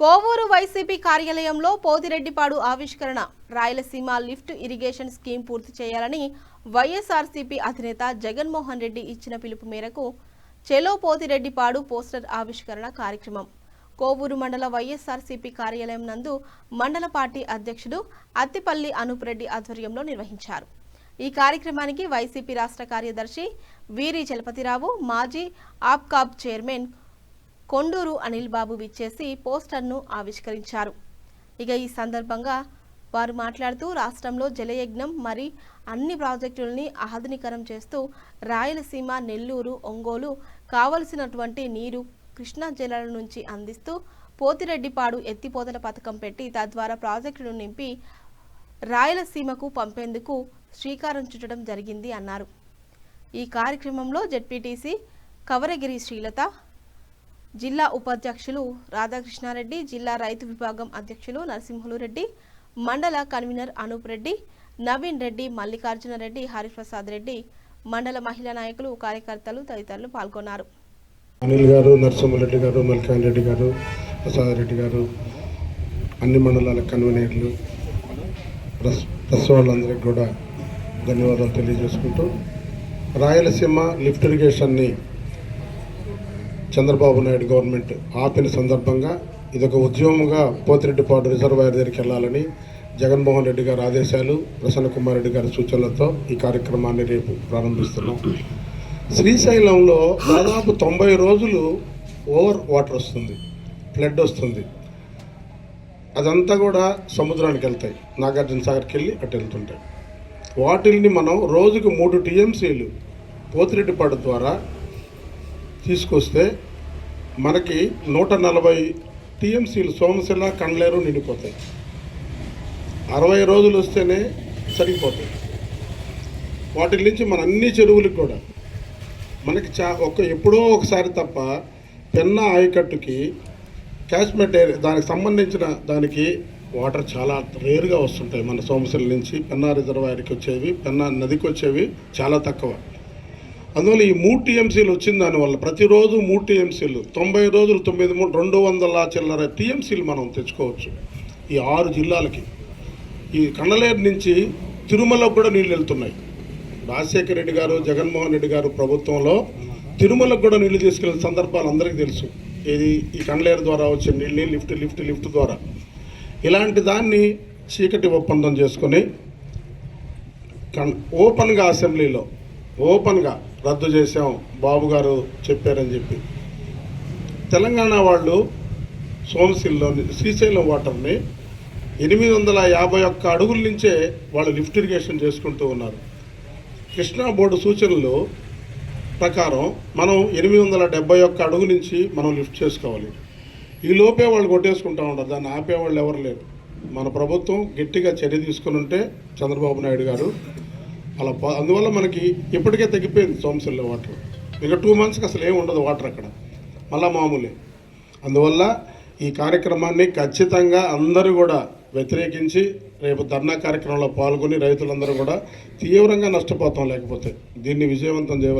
Kovur YCP కార్యాలయంలో పోతిరెడ్డిపాడు ఆవిష్కరణ. Rayalaseema lift irrigation scheme పూర్తి చేయాలని వైఎస్ఆర్సీపీ అధినేత జగన్మోహన్ రెడ్డి ఇచ్చిన పిలుపు మేరకు చెలో పోతిరెడ్డిపాడు పోస్టర్ ఆవిష్కరణ కార్యక్రమం. కోవూరు మండల వైఎస్ఆర్సీపీ కార్యాలయం నందు మండల పార్టీ అధ్యక్షుడు అత్తిపల్లి అనూప్ రెడ్డి ఆధ్వర్యంలో నిర్వహించారు. ఈ కార్యక్రమానికి వైసీపీ రాష్ట్ర కార్యదర్శి వీరి చలపతిరావు మాజీ ఆప్కాబ్ చైర్మన్ కొండూరు అనిల్ బాబు విచ్చేసి పోస్టర్ను ఆవిష్కరించారు. ఇక ఈ సందర్భంగా వారు మాట్లాడుతూ రాష్ట్రంలో జలయజ్ఞం మరి అన్ని ప్రాజెక్టులని ఆధునీకరం చేస్తూ రాయలసీమ నెల్లూరు ఒంగోలు కావలసినటువంటి నీరు కృష్ణా జలాల నుంచి అందిస్తూ పోతిరెడ్డిపాడు ఎత్తిపోతల పథకం పెట్టి తద్వారా ప్రాజెక్టును నింపి రాయలసీమకు పంపేందుకు శ్రీకారం చుట్టడం జరిగింది అన్నారు. ఈ కార్యక్రమంలో జెడ్పీటీసీ కవరగిరి శ్రీలత జిల్లా ఉపాధ్యక్షులు రాధాకృష్ణారెడ్డి జిల్లా రైతు విభాగం అధ్యక్షులు నరసింహులు రెడ్డి మండల కన్వీనర్ అనూప్ రెడ్డి నవీన్ రెడ్డి మల్లికార్జున రెడ్డి హరిప్రసాద్ రెడ్డి మండల మహిళా నాయకులు కార్యకర్తలు తదితరులు పాల్గొన్నారు. అనిల్ గారు నరసింహారెడ్డి గారు మల్కాన్ రెడ్డి గారు ప్రసాద్ రెడ్డి గారు అన్ని మండలాల కన్వీనర్లు ప్రెస్ ప్రెస్ వాళ్ళందరికీ కూడా ధన్యవాదాలు తెలియజేసుకుంటూ రాయలసీమ లిఫ్ట్ ఇరిగేషన్ని చంద్రబాబు నాయుడు గవర్నమెంట్ ఆపిన సందర్భంగా ఇదొక ఉద్యమంగా పోతిరెడ్డిపాడు రిజర్వాయర్ దగ్గరికి వెళ్ళాలని జగన్మోహన్ రెడ్డి గారి ఆదేశాలు ప్రసన్న కుమార్ రెడ్డి గారి సూచనలతో ఈ కార్యక్రమాన్ని రేపు ప్రారంభిస్తున్నాం. శ్రీశైలంలో దాదాపు తొంభై రోజులు ఓవర్ వాటర్ వస్తుంది ఫ్లడ్ వస్తుంది. అదంతా కూడా సముద్రానికి వెళ్తాయి నాగార్జున సాగర్కి వెళ్ళి అటు వెళ్తుంటాయి. వాటిల్ని మనం రోజుకు మూడు టీఎంసీలు పోతిరెడ్డిపాడు ద్వారా తీసుకొస్తే మనకి నూట నలభై టీఎంసీలు సోమశిల కండ్లేరు నిండిపోతాయి. అరవై రోజులు వస్తేనే సరిపోతాయి వాటి నుంచి మన అన్ని చెరువులకు కూడా మనకి చా ఒక ఎప్పుడో ఒకసారి తప్ప పెన్నా ఆయకట్టుకి క్యాచ్మెంట్ ఏరియా దానికి సంబంధించిన దానికి వాటర్ చాలా రేరుగా వస్తుంటాయి. మన సోమశిల నుంచి పెన్నా రిజర్వాయర్కి వచ్చేవి పెన్నా నదికి వచ్చేవి చాలా తక్కువ. అందువల్ల ఈ మూడు టీఎంసీలు వచ్చింది దానివల్ల ప్రతిరోజు మూడు టీఎంసీలు తొంభై రోజులు తొమ్మిది మూడు రెండు వందల చిల్లర టీఎంసీలు మనం తెచ్చుకోవచ్చు ఈ ఆరు జిల్లాలకి. ఈ కండలేరు నుంచి తిరుమలకు కూడా నీళ్ళు వెళ్తున్నాయి. రాజశేఖర రెడ్డి గారు జగన్మోహన్ రెడ్డి గారు ప్రభుత్వంలో తిరుమలకు కూడా నీళ్ళు తీసుకెళ్ళిన సందర్భాలు అందరికీ తెలుసు. ఇది ఈ కండలేరు ద్వారా వచ్చే నీళ్ళని లిఫ్ట్ లిఫ్ట్ లిఫ్ట్ ద్వారా. ఇలాంటి దాన్ని చీకటి ఒప్పందం చేసుకొని కన్ ఓపెన్గా అసెంబ్లీలో ఓపెన్గా రద్దు చేసాం బాబు గారు చెప్పారని చెప్పి. తెలంగాణ వాళ్ళు సోమశిల్లోని శ్రీశైలం వాటర్ని ఎనిమిది వందల యాభై ఒక్క అడుగుల నుంచే వాళ్ళు లిఫ్ట్ ఇరిగేషన్ చేసుకుంటూ ఉన్నారు. కృష్ణా బోర్డు సూచనలు ప్రకారం మనం ఎనిమిది వందల డెబ్బై ఒక్క అడుగు నుంచి మనం లిఫ్ట్ చేసుకోవాలి. ఈ లోపే వాళ్ళు కొట్టేసుకుంటా ఉంటారు దాన్ని ఆపేవాళ్ళు ఎవరు లేరు. మన ప్రభుత్వం గట్టిగా చర్య తీసుకుని ఉంటే చంద్రబాబు నాయుడు గారు అలా అందువల్ల మనకి ఇప్పటికే తగ్గిపోయింది సోమశిల్లో వాటర్. ఇక టూ మంత్స్కి అసలు ఏమి ఉండదు వాటర్ అక్కడ. మళ్ళా మామూలే. అందువల్ల ఈ కార్యక్రమాన్ని ఖచ్చితంగా అందరూ కూడా వ్యతిరేకించి రేపు ధర్నా కార్యక్రమంలో పాల్గొని రైతులందరూ కూడా తీవ్రంగా నష్టపోతాం లేకపోతే దీన్ని విజయవంతం చేయవలసి